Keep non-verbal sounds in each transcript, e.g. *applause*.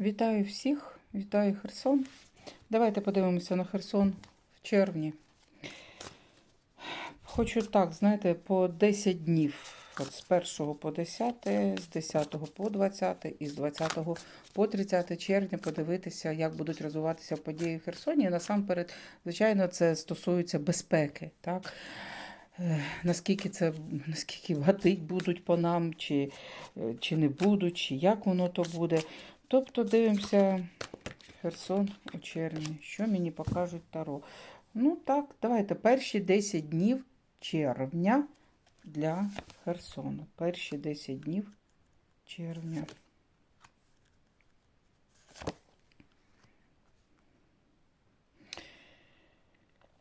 Вітаю всіх, вітаю Херсон. Давайте подивимося на Херсон в червні. Хочу так, знаєте, по 10 днів. От з 1 по 10, з 10 по 20 і з 20 по 30 червня подивитися, як будуть розвиватися події в Херсоні. Насамперед, звичайно, це стосується безпеки. Так? Е, Наскільки це наскільки *laughs* гатить будуть по нам, чи, е, чи не будуть, чи як воно то буде. Тобто дивимося Херсон у червні. Що мені покажуть Таро? Ну так, давайте перші 10 днів червня для Херсону. Перші 10 днів червня.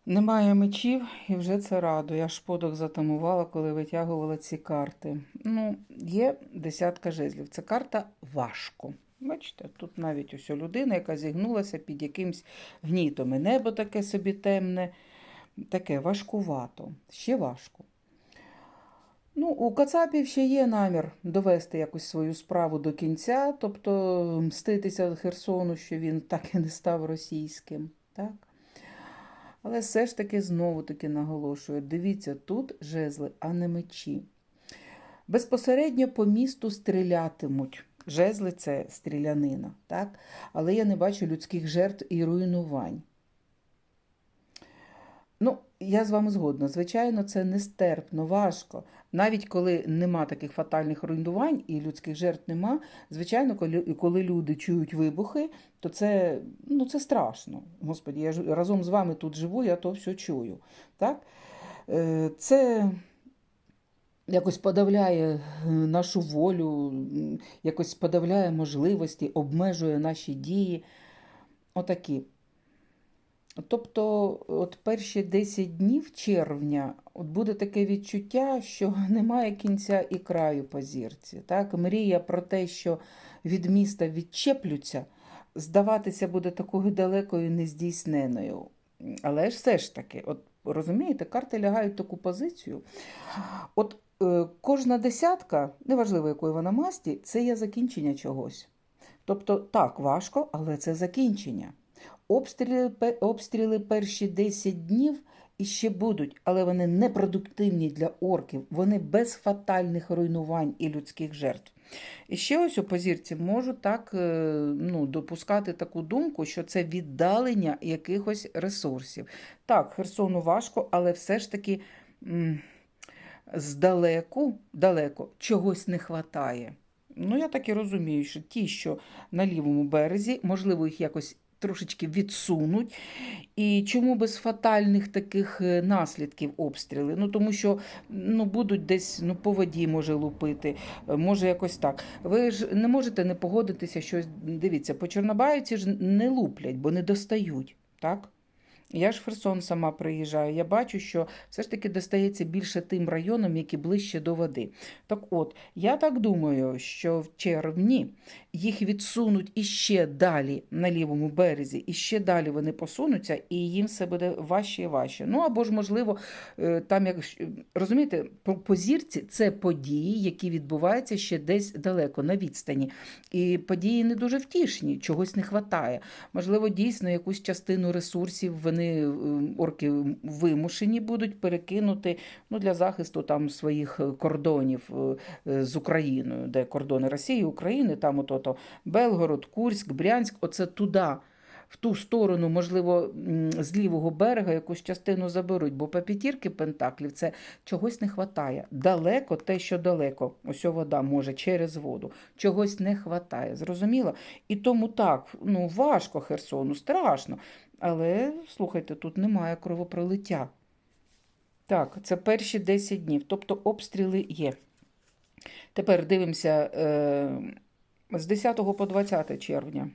Немає мечів і вже це радує. Я шподок затамувала, коли витягувала ці карти. Ну, є десятка жезлів. Це карта важко. Бачите, тут навіть ось людина, яка зігнулася під якимсь гнітом. І небо таке собі темне, таке важкувато, ще важко. Ну, у Кацапів ще є намір довести якось свою справу до кінця, тобто мститися Херсону, що він так і не став російським. Так? Але все ж таки знову таки наголошую: дивіться, тут жезли, а не мечі. Безпосередньо по місту стрілятимуть. Жезли це стрілянина, так? але я не бачу людських жертв і руйнувань. Ну, я з вами згодна. Звичайно, це нестерпно, важко. Навіть коли нема таких фатальних руйнувань і людських жертв нема, звичайно, коли, коли люди чують вибухи, то це, ну, це страшно. Господі, я ж разом з вами тут живу, я то все чую. Так? Е, Це якось подавляє е, нашу волю, якось подавляє можливості, обмежує наші дії. Отакі. Тобто, от перші 10 днів червня от буде таке відчуття, що *laughs* немає кінця і краю по зірці. Так? Мрія про те, що від міста відчеплються, здаватися буде такою далекою нездійсненою. Але ж все ж таки, от розумієте, карти лягають в таку позицію. От кожна десятка, неважливо якої вона масті, це є закінчення чогось. Тобто, так, важко, але це закінчення. Обстріли, обстріли перші 10 днів іще будуть, але вони непродуктивні для орків, вони без фатальних руйнувань і людських жертв. І ще ось у позірці можу так е, ну, допускати таку думку, що це віддалення якихось ресурсів. Так, Херсону важко, але все ж таки здалеку далеко чогось не вистачає. Ну, я так і розумію, що ті, що на лівому березі, можливо, їх якось трошечки відсунуть. І чому без фатальних таких е, наслідків обстріли? Ну тому що ну, будуть десь ну, по воді може лупити, е, може якось так. Ви ж не можете не погодитися, що дивіться, по Чорнобаївці ж не луплять, бо не достають. Так? Я ж Херсон сама приїжджаю. Я бачу, що все ж таки достається більше тим районам, які ближче до води. Так от, я так думаю, що в червні їх відсунуть іще далі на лівому березі, і ще далі вони посунуться, і їм все буде важче і важче. Ну або ж, можливо, е, там як розумієте, по зірці це події, які відбуваються ще десь далеко на відстані. І події не дуже втішні, чогось не вистачає. Можливо, дійсно якусь частину ресурсів вони е, орки вимушені будуть перекинути ну, для захисту там своїх е, кордонів е, з Україною, де кордони Росії, України, там ото Белгород, Курськ, Брянськ, оце туди. В ту сторону, можливо, з лівого берега якусь частину заберуть, бо по п'ятірки пентаклів це чогось не вистачає. Далеко те, що далеко, ось вода може через воду. Чогось не вистачає. Зрозуміло? І тому так, ну важко Херсону, страшно. Але слухайте, тут немає кровопролиття. Так, це перші 10 днів, тобто обстріли є. Тепер дивимося е, з 10 по 20 червня.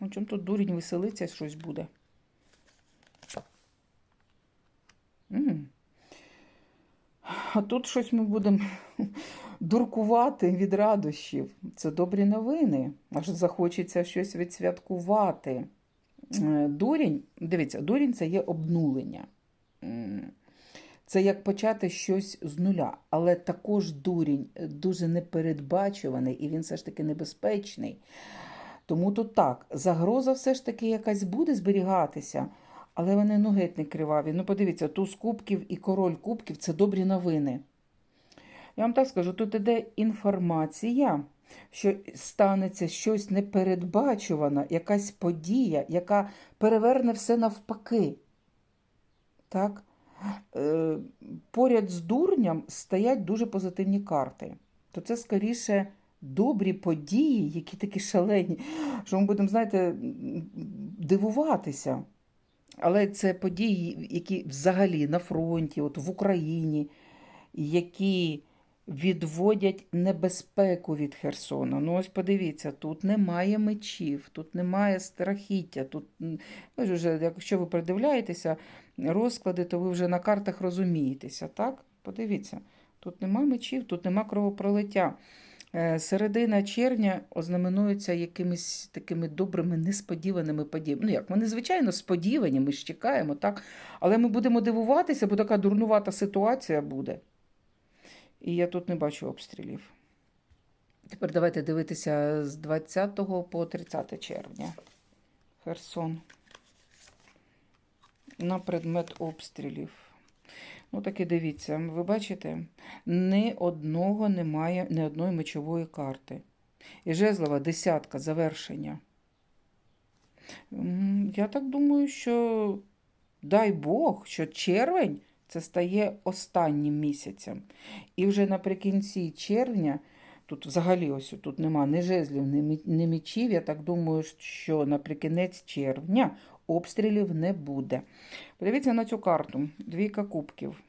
У чому тут дурень веселиться, щось буде. А тут щось ми будемо дуркувати від радощів. Це добрі новини. Аж захочеться щось відсвяткувати. Е, Дурень, дивіться, дурень це є обнулення. Це як почати щось з нуля, але також дурінь дуже непередбачуваний і він все ж таки небезпечний. Тому тут так, загроза все ж таки якась буде зберігатися, але вони ну геть не криваві. Ну, подивіться, туз кубків і король кубків це добрі новини. Я вам так скажу, тут іде інформація, що станеться щось непередбачуване, якась подія, яка переверне все навпаки. Так? Е, поряд з дурням стоять дуже позитивні карти. То це скоріше добрі події, які такі шалені, що ми будемо, знаєте, дивуватися. Але це події, які взагалі на фронті, от в Україні, які відводять небезпеку від Херсона. Ну, ось подивіться, тут немає мечів, тут немає страхіття. Тут, вже, якщо ви придивляєтеся розклади, то ви вже на картах розумієтеся, так? Подивіться, тут нема мечів, тут нема кровопролиття. Е, Середина червня ознаменується якимись такими добрими, несподіваними подіями. Ну як, вони, звичайно, сподівані, ми ж чекаємо, так? Але ми будемо дивуватися, бо така дурнувата ситуація буде. І я тут не бачу обстрілів. Тепер давайте дивитися з 20 по 30 червня. Херсон. На предмет обстрілів. Ну, так і дивіться, ви бачите, ні одного немає, ні одної мечової карти. І жезлова десятка завершення. Я так думаю, що дай Бог, що червень це стає останнім місяцем. І вже наприкінці червня, тут взагалі ось тут нема ні жезлів, ні мі- ні мечів. Я так думаю, що наприкінець червня обстрілів не буде. Подивіться на цю карту. Двійка кубків.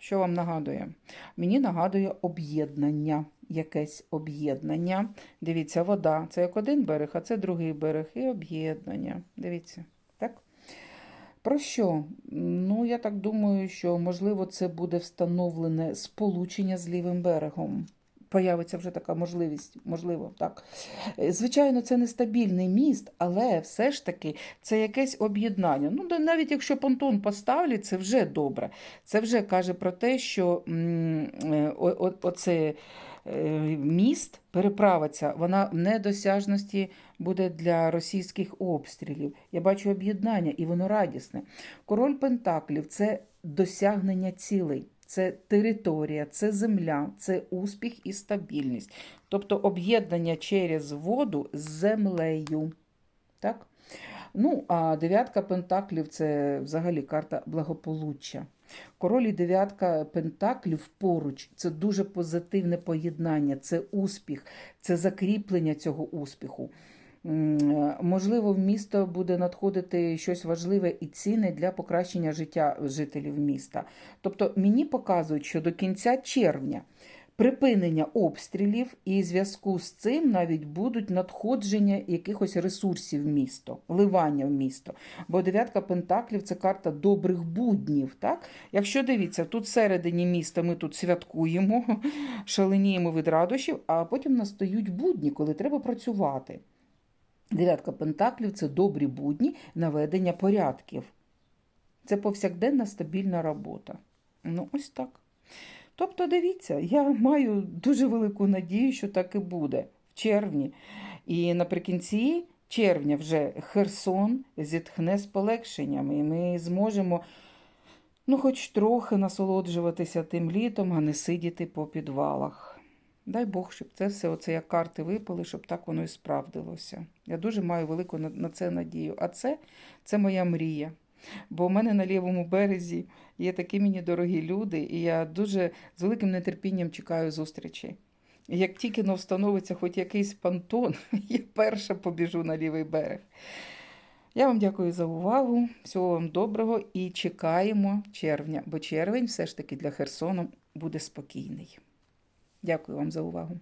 Що вам нагадує? Мені нагадує об'єднання, якесь об'єднання. Дивіться, вода. Це як один берег, а це другий берег і об'єднання. Дивіться? Про що? Ну, я так думаю, що можливо це буде встановлене сполучення з лівим берегом. Появиться вже така можливість, можливо, так. Е, Звичайно, це нестабільний міст, але все ж таки це якесь об'єднання. Ну, навіть якщо понтон поставлять, це вже добре. Це вже каже про те, що е, оце міст переправиться, вона в недосяжності буде для російських обстрілів. Я бачу об'єднання, і воно радісне. Король Пентаклів це досягнення цілей. Це територія, це земля, це успіх і стабільність. Тобто об'єднання через воду з землею. Так? Ну, а дев'ятка пентаклів це взагалі карта благополуччя. Король і дев'ятка пентаклів поруч це дуже позитивне поєднання, це успіх, це закріплення цього успіху. Е, Можливо, в місто буде надходити щось важливе і цінне для покращення життя жителів міста. Тобто мені показують, що до кінця червня припинення обстрілів і в зв'язку з цим навіть будуть надходження якихось ресурсів в місто, вливання в місто. Бо дев'ятка пентаклів це карта добрих буднів. Так? Якщо дивіться, тут всередині міста ми тут святкуємо, *laughs* шаленіємо від радощів, а потім настають будні, коли треба працювати. Дев'ятка пентаклів це добрі будні, наведення порядків. Це повсякденна стабільна робота. Ну, ось так. Тобто, дивіться, я маю дуже велику надію, що так і буде в червні. І наприкінці червня вже Херсон зітхне з полегшенням, і ми зможемо, ну, хоч трохи насолоджуватися тим літом, а не сидіти по підвалах. Дай Бог, щоб це все, оце як карти випали, щоб так воно і справдилося. Я дуже маю велику на це надію. А це, це моя мрія. Бо у мене на лівому березі є такі мені дорогі люди, і я дуже з великим нетерпінням чекаю зустрічі. Як тільки но встановиться хоч якийсь понтон, *laughs* я перша побіжу на лівий берег. Я вам дякую за увагу. Всього вам доброго і чекаємо червня, бо червень все ж таки для Херсону буде спокійний. Дякую вам за увагу.